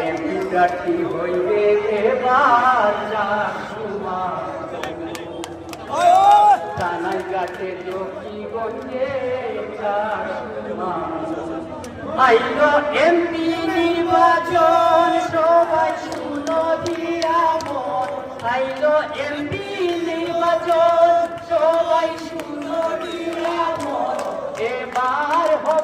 এমনি হইবে কানাই গাছে যোগী গঞ্জে আইল এমপি নির্বাচন সবাই শুনো দিয়া মন আইল এমপি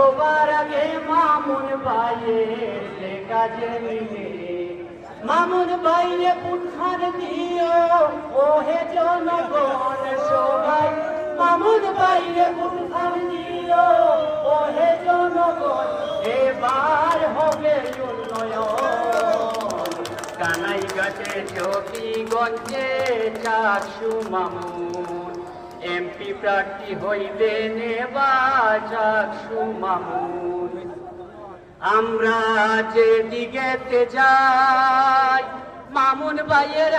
সবার আগে মামুন বাইয়ের কাছে মিলে। মামুন বাইরে পুঠান দিও, ওহে জনগণ সবাই। মামুন বাইরে পুঠান দিও, ওহে জনগণ, এবার হবে উন্নয়ন। কানাই গাছে, চকিগঞ্জে, চারশো মামুন প্রার্থী হইবেন আমরা যে দিকে যাই মামুন ভাইয়ের